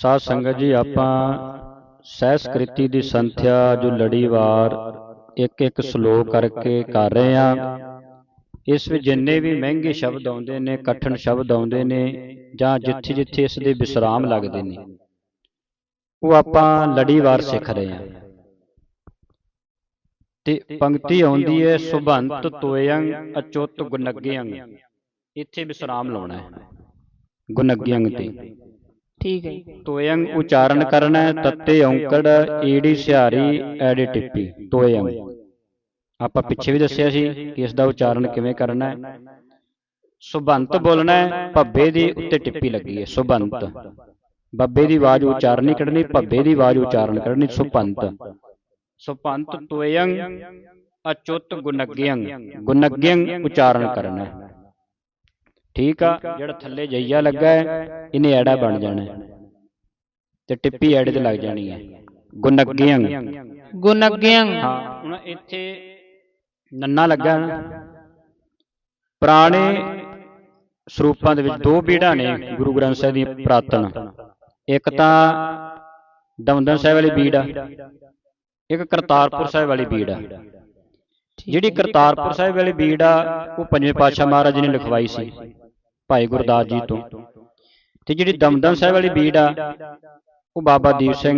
ਸਾਧ ਸੰਗਤ ਜੀ, ਆਪਾਂ ਸਹਿਸਕ੍ਰਿਤੀ ਦੀ ਸੰਥਿਆ ਜੋ ਲੜੀਵਾਰ ਇੱਕ ਇੱਕ ਸ਼ਲੋਕ ਕਰਕੇ ਕਰ ਰਹੇ ਆ ਇਸ ਵਿੱਚ ਜਿੰਨੇ ਵੀ ਮਹਿੰਗੇ ਸ਼ਬਦ ਆਉਂਦੇ ਨੇ, ਕਠਨ ਸ਼ਬਦ ਆਉਂਦੇ ਨੇ, ਜਾਂ ਜਿੱਥੇ ਜਿੱਥੇ ਇਸ ਦੇ ਵਿਸਰਾਮ ਲੱਗਦੇ ਨੇ, ਉਹ ਆਪਾਂ ਲੜੀਵਾਰ ਸਿੱਖ ਰਹੇ ਆ ਤੇ ਪੰਕਤੀ ਆਉਂਦੀ ਹੈ, ਸੁਭੰਤ ਤੋਯੰ ਅਚੁੱਤ ਗੁਨਗਯੰ। ਇੱਥੇ ਵਿਸਰਾਮ ਲਾਉਣਾ ਹੈ, ਗੁਨਗਯੰ ਤੇ। ਠੀਕ ਹੈ ਜੀ। ਤੋਯੰ ਉਚਾਰਨ ਕਰਨਾ ਹੈ, ਤੱਤੇ ਔਂਕੜ, ਈੜੀ, ਸਿਹਾਰੀ, ਐੜੀ ਟਿੱਪੀ ਤੋਯੰ ਆਪਾਂ ਪਿੱਛੇ ਵੀ ਦੱਸਿਆ ਸੀ ਕਿ ਇਸ ਦਾ ਉਚਾਰਨ ਕਿਵੇਂ ਕਰਨਾ ਹੈ। ਸੁਭੰਤ ਬੋਲਣਾ ਹੈ, ਭੱਬੇ ਦੀ ਉੱਤੇ ਟਿੱਪੀ ਲੱਗੀ ਹੈ, ਸੁਭੰਤ। ਬੱਬੇ ਦੀ ਆਵਾਜ਼ ਉਚਾਰਨ ਨਹੀਂ ਕਰਨੀ, ਭੱਬੇ ਦੀ ਆਵਾਜ਼ ਉਚਾਰਨ ਕਰਨੀ, ਸੁਭੰਤ। ਸੁਭੰਤ ਤੋਯੰ ਅਚੁੱਤ ਗੁਨਗਯੰ ਗੁਨਗਯੰ ਉਚਾਰਨ ਕਰਨਾ ਹੈ। ਠੀਕ ਆ ਜਿਹੜਾ ਥੱਲੇ ਜਈਆ ਲੱਗਾ ਹੈ ਇਹਨੇ ਐੜਾ ਬਣ ਜਾਣਾ ਤੇ ਟਿੱਪੀ ਐੜੇ ਤੇ ਲੱਗ ਜਾਣੀ ਹੈ। ਗੁਨਗਯੰ ਗੁਨਗਯੰ ਹਾਂ ਹੁਣ ਇੱਥੇ ਨੰਨਾ ਲੱਗਾ ਨਾ। ਪੁਰਾਣੇ ਸਰੂਪਾਂ ਦੇ ਵਿੱਚ ਦੋ ਬੀੜਾਂ ਨੇ ਗੁਰੂ ਗ੍ਰੰਥ ਸਾਹਿਬ ਦੀ ਪ੍ਰਾਤਨ। ਇੱਕ ਤਾਂ ਦਮਦਮ ਸਾਹਿਬ ਵਾਲੀ ਬੀੜ ਆ ਇੱਕ ਕਰਤਾਰਪੁਰ ਸਾਹਿਬ ਵਾਲੀ ਬੀੜ ਆ। ਜਿਹੜੀ ਕਰਤਾਰਪੁਰ ਸਾਹਿਬ ਵਾਲੀ ਬੀੜ ਆ ਉਹ ਪੰਜਵੇਂ ਪਾਤਸ਼ਾਹ ਮਹਾਰਾਜ ਨੇ ਲਿਖਵਾਈ ਸੀ। ਭਾਈ ਗੁਰਦਾਸ ਜੀ ਤੋਂ। ਤੇ ਜਿਹੜੀ ਦਮਦਮ ਸਾਹਿਬ ਵਾਲੀ ਬੀੜ ਆ, ਉਹ ਬਾਬਾ ਦੀਪ ਸਿੰਘ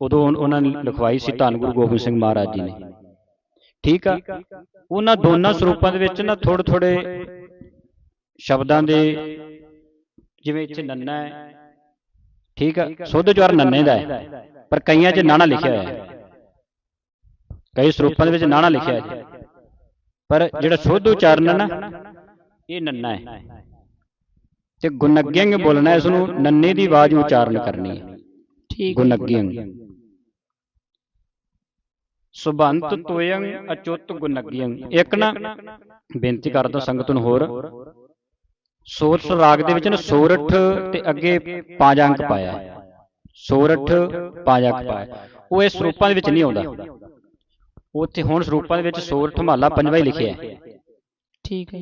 ਉਦੋਂ ਉਹਨਾਂ ਨੇ ਲਿਖਵਾਈ ਸੀ ਧੰਨ ਗੁਰੂ ਗੋਬਿੰਦ ਸਿੰਘ ਮਹਾਰਾਜ ਜੀ ਨੇ। ਠੀਕ ਆ? ਉਹਨਾਂ ਦੋਨਾਂ ਸਰੂਪਾਂ ਦੇ ਵਿੱਚ ਨਾ ਥੋੜੇ ਥੋੜੇ ਸ਼ਬਦਾਂ ਦੇ ਜਿਵੇਂ ਇੱਥੇ ਨੰਨਾ ਹੈ। ਠੀਕ ਆ? ਸੁੱਧ ਜਵਰ ਨੰਨੇ ਦਾ ਹੈ। ਪਰ ਕਈਆਂ 'ਚ ਨਾਣਾ ਲਿਖਿਆ ਹੋਇਆ ਹੈ। ਕਈ ਸਰੂਪਾਂ ਦੇ ਵਿੱਚ ਨਾਣਾ ਲਿਖਿਆ ਹੈ। ਪਰ ਜਿਹੜਾ ਸੁੱਧ ਉਚਾਰਨ ਹੈ ਨਾ ਇਹ ਨੰਨਾ ਹੈ। ਤੇ ਗੁਨਗਯੰਗ ਬੋਲਣਾ ਇਸ ਨੂੰ ਨੰਨੇ ਦੀ ਆਵਾਜ਼ ਉਚਾਰਨ ਕਰਨੀ ਹੈ। ਠੀਕ ਹੈ। ਗੁਨਗਯੰਗ ਸੁਬੰਤ ਤੋਯੰ ਅਚੁੱਤ ਗੁਨਗਯੰਗ ਇੱਕ ਨਾ ਬੇਨਤੀ ਕਰਦਾ ਸੰਗਤ ਨੂੰ ਹੋਰ। ਸੋਰਠ ਰਾਗ ਦੇ ਵਿੱਚ ਨਾ ਸੋਰਠ ਤੇ ਅੱਗੇ ਪੰਜ ਅੰਕ ਪਾਇਆ ਹੈ। ਸੋਰਠ ਪੰਜ ਅੰਕ ਪਾਇਆ ਉਹ ਇਸ ਸਰੂਪਾਂ ਦੇ ਵਿੱਚ ਨਹੀਂ ਆਉਂਦਾ। ਉੱਥੇ ਹੁਣ ਸਰੂਪਾਂ ਦੇ ਵਿੱਚ ਸੋਰਠ ਮਹੱਲਾ ਪੰਜਵਾਂ ਹੀ ਲਿਖਿਆ ਹੈ। ਠੀਕ ਹੈ।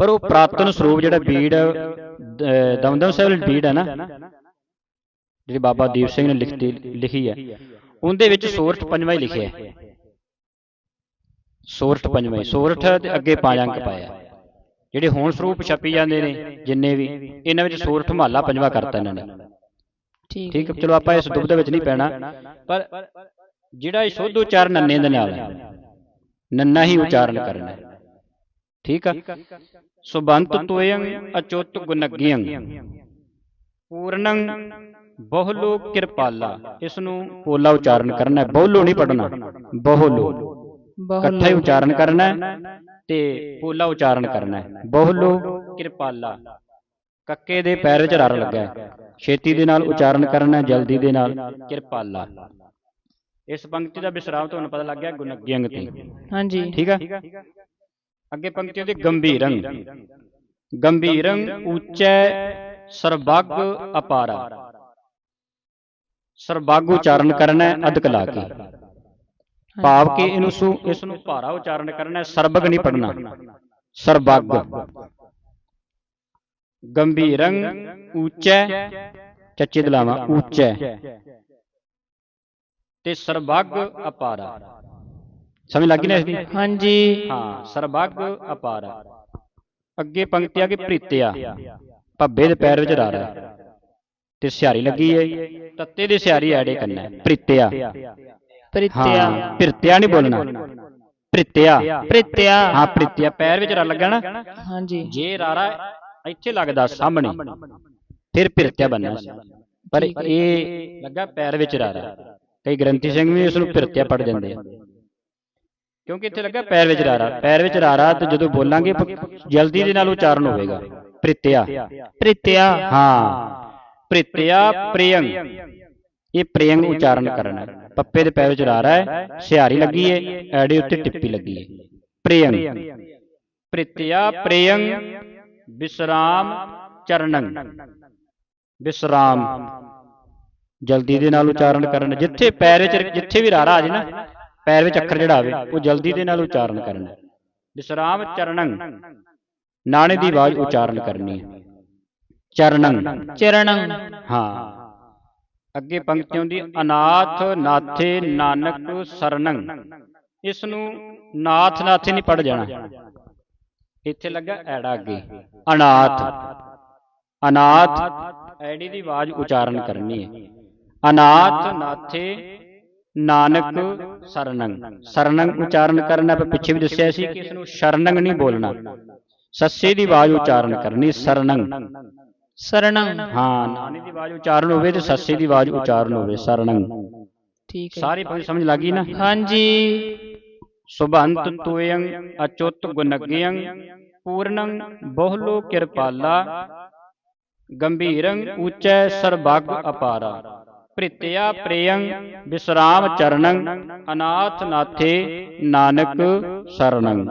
ਪਰ ਉਹ ਪ੍ਰਾਤਨ ਸਰੂਪ ਜਿਹੜਾ ਬੀੜ ਦ- ਦਮਦਮ ਸਾਹਿਬ ਵਾਲੀ ਬੀੜ ਹੈ ਨਾ ਜਿਹੜੀ ਬਾਬਾ ਦੀਪ ਸਿੰਘ ਨੇ ਲਿਖਤੀ ਲਿਖੀ ਹੈ ਉਹਦੇ ਵਿੱਚ ਸੋਰਠ ਪੰਜਵਾਂ ਹੀ ਲਿਖਿਆ ਹੈ। ਸੋਰਠ ਪੰਜਵਾਂ ਸੋਰਠ ਤੇ ਅੱਗੇ ਪੰਜ ਅੰਕ ਪਾਇਆ। ਜਿਹੜੇ ਹੁਣ ਸਰੂਪ ਛਪੀ ਜਾਂਦੇ ਨੇ ਜਿੰਨੇ ਵੀ ਇਹਨਾਂ ਵਿੱਚ ਸੋਰਠ ਮਹੱਲਾ ਪੰਜਵਾਂ ਕਰਤਾ ਇਹਨਾਂ ਨੇ। ਠੀਕ ਚਲੋ ਆਪਾਂ ਇਸ ਦੁਬਧ ਵਿੱਚ ਨਹੀਂ ਪੈਣਾ। ਪਰ ਜਿਹੜਾ ਇਹ ਸ਼ੁੱਧ ਉਚਾਰਨ ਨੰਨੇ ਦੇ ਨਾਲ ਹੈ ਨੰਨਾ ਹੀ ਉਚਾਰਨ ਕਰਨਾ ਹੈ। ਠੀਕ ਆ? ਸੁਬੰਤ ਤੋਯੰ ਅਚੁੱਤ ਗੁਨਗਯੰ ਪੂਰਨੰ ਬਹੁਲੋ ਕਿਰਪਾਲਾ ਇਸ ਨੂੰ ਪੋਲਾ ਉਚਾਰਨ ਕਰਨਾ ਹੈ ਬਹੁਲੋ ਨਹੀਂ ਪੜਨਾ ਬਹੁਲੋ। ਇਕੱਠਾ ਹੀ ਉਚਾਰਨ ਕਰਨਾ ਹੈ ਤੇ ਪੋਲਾ ਉਚਾਰਨ ਕਰਨਾ ਹੈ ਬਹੁਲੋ ਕਿਰਪਾਲਾ। ਕੱਕੇ ਦੇ ਪੈਰ ਵਿੱਚ ਰਰ ਲੱਗਾ ਹੈ ਛੇਤੀ ਦੇ ਨਾਲ ਉਚਾਰਨ ਕਰਨਾ ਹੈ ਜਲਦੀ ਦੇ ਨਾਲ ਕਿਰਪਾਲਾ। ਇਸ ਪੰਕਤੀ ਦਾ ਵਿਸਰਾਮ ਤੁਹਾਨੂੰ ਪਤਾ ਲੱਗ ਗਿਆ ਗੁਨਗਯੰਗ ਤੇ। ਹਾਂਜੀ। ਠੀਕ ਆ। ਅੱਗੇ ਪੰਕਤੀ ਉਹਦੀ ਗੰਭੀਰੰ ਗੰਭੀਰੰ ਉੱਚੈ ਸਰਬੱਗ ਅਪਾਰਾ। ਸਰਬੱਗ ਉਚਾਰਨ ਕਰਨਾ ਹੈ ਅਧਿਕ ਲਾ ਕੇ। ਭਾਵ ਕਿ ਇਹਨੂੰ ਸੁ ਇਸ ਨੂੰ ਭਾਰਾ ਉਚਾਰਨ ਕਰਨਾ ਹੈ ਸਰਬਗ ਨਹੀਂ ਪੜਨਾ ਸਰਬੱਗ। ਗੰਭੀਰੰ ਉੱਚੈ। ਚੱਚੇ ਦਲਾਵਾ ਉੱਚੈ। ਤੇ ਸਰਬੱਗ ਅਪਾਰਾ। ਸਮਝ ਲੱਗੀ ਨਾ ਇਸ ਦੀ? ਹਾਂਜੀ। ਹਾਂ ਸਰਬੱਗ ਅਪਾਰ। ਅੱਗੇ ਪੰਕਤੀ ਆ ਕੇ ਪ੍ਰੀਤਿਆ। ਭੱਬੇ ਦੇ ਪੈਰ ਵਿੱਚ ਰਾਰਾ। ਤੇ ਸਿਹਾਰੀ ਲੱਗੀ ਏ। ਤੱਤੇ ਦੀ ਸਿਹਾਰੀ ਐੜੇ ਕਰਨਾ। ਹੈ ਪ੍ਰੀਤਿਆ। ਪ੍ਰਿਤਿਆ। ਹਾਂ ਪ੍ਰੀਤਿਆ ਨਹੀਂ ਬੋਲਣਾ। ਪ੍ਰੀਤਿਆ। ਪ੍ਰਿਤਿਆ। ਹਾਂ ਪ੍ਰੀਤਿਆ ਪੈਰ ਵਿੱਚ ਰਾ ਲੱਗਾ ਨਾ। ਹਾਂਜੀ। ਜੇ ਰਾਰਾ ਇੱਥੇ ਲੱਗਦਾ ਸਾਹਮਣੇ ਫਿਰ ਪ੍ਰੀਤਿਆ ਬਣਨਾ ਸੀ। ਪਰ ਇਹ ਲੱਗਾ ਪੈਰ ਵਿੱਚ ਰਾਰਾ। ਕਈ ਗ੍ਰੰਥੀ ਸਿੰਘ ਵੀ ਇਸ ਨੂੰ ਪ੍ਰੀਤਿਆ ਪੜ ਜਾਂਦੇ ਆ। ਕਿਉਂਕਿ ਇੱਥੇ ਲੱਗਾ ਪੈਰ ਵਿੱਚ ਰਾਰਾ ਪੈਰ ਵਿੱਚ ਰਾਰਾ ਤੇ ਜਦੋਂ ਬੋਲਾਂਗੇ ਜਲਦੀ ਦੇ ਨਾਲ ਉਚਾਰਨ ਹੋਵੇਗਾ। ਪ੍ਰੀਤਿਆ। ਪ੍ਰਿਤਿਆ। ਹਾਂ। ਪ੍ਰੀਤਿਆ ਪ੍ਰਿਯੰ ਇਹ ਪ੍ਰਿਯੰ ਉਚਾਰਨ ਕਰਨਾ। ਪੱਪੇ ਦੇ ਪੈਰ ਵਿੱਚ ਰਾਰਾ ਹੈ ਸਿਹਾਰੀ ਲੱਗੀ ਹੈ ਐੜੇ ਉੱਤੇ ਟਿੱਪੀ ਲੱਗੀ ਹੈ। ਪ੍ਰਿਯੰ ਪ੍ਰੀਤਿਆ ਪ੍ਰਿਯੰ ਵਿਸਰਾਮ ਚਰਣੰ ਵਿਸਰਾਮ ਜਲਦੀ ਦੇ ਨਾਲ ਉਚਾਰਨ ਕਰਨਾ ਜਿੱਥੇ ਪੈਰ ਵਿੱਚ ਜਿੱਥੇ ਵੀ ਰਾਰਾ ਆ ਜੇ ਨਾ। ਪੈਰ ਵਿੱਚ ਅੱਖਰ ਜਿਹੜਾ ਆਵੇ ਉਹ ਜਲਦੀ ਦੇ ਨਾਲ ਉਚਾਰਨ ਕਰਨਾ। ਵਿਸਰਾਮ ਚਰਣੰ ਨਾਣੇ ਦੀ ਆਵਾਜ਼ ਉਚਾਰਨ ਕਰਨੀ ਹੈ। ਚਰਣੰ ਚਰਣੰ ਹਾਂ। ਅੱਗੇ ਪੰਕਤੀ ਆਉਂਦੀ ਅਨਾਥ ਨਾਥੇ ਨਾਨਕ ਸਰਣੰ ਇਸ ਨੂੰ ਨਾਥ ਨਾਥੇ ਨਹੀਂ ਪੜ ਜਾਣਾ। ਇੱਥੇ ਲੱਗਾ ਐੜਾ ਅੱਗੇ। ਅਨਾਥ। ਅਨਾਥ। ਐੜੀ ਦੀ ਆਵਾਜ਼ ਉਚਾਰਨ ਕਰਨੀ ਹੈ। ਅਨਾਥ ਨਾਥੇ ਨਾਨਕ ਸਰਣੰ ਸਰਣੰ ਉਚਾਰਨ ਕਰਨਾ ਆਪਾਂ ਪਿੱਛੇ ਵੀ ਦੱਸਿਆ ਸੀ ਕਿ ਇਸ ਨੂੰ ਸ਼ਰਣੰ ਨਹੀਂ ਬੋਲਣਾ। ਸੱਸੇ ਦੀ ਆਵਾਜ਼ ਉਚਾਰਨ ਕਰਨੀ ਸਰਣੰ ਸਰਣੰ ਹਾਂ ਨਾਨੀ ਦੀ ਆਵਾਜ਼ ਉਚਾਰਨ ਹੋਵੇ ਤੇ ਸੱਸੇ ਦੀ ਆਵਾਜ਼ ਉਚਾਰਨ ਹੋਵੇ ਸਰਣੰ ਠੀਕ ਹੈ। ਸਾਰੀ ਪੰਕਤੀ ਸਮਝ ਲੱਗੀ ਨਾ? ਹਾਂਜੀ। ਸੁਭੰਤ ਤੁਯੰ ਅਚੁੱਤ ਗੁਨਗਯੰ ਪੂਰਨੰ ਬਹੁਲੋ ਕਿਰਪਾਲਾ ਗੰਭੀਰੰ ਉੱਚੈ ਸਰਬੱਗ ਅਪਾਰਾ। ਪ੍ਰਿਤਿਆ ਪ੍ਰੇਯੰ ਵਿਸਰਾਮ ਚਰਣੰ ਅਨਾਥ ਨਾਥੇ ਨਾਨਕ ਸਰਣੰ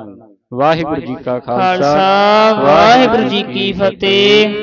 ਵਾਹਿਗੁਰੂ ਜੀ ਕਾ ਖਾਲਸਾ। ਵਾਹਿਗੁਰੂ ਜੀ ਕੀ ਫਤਿਹ।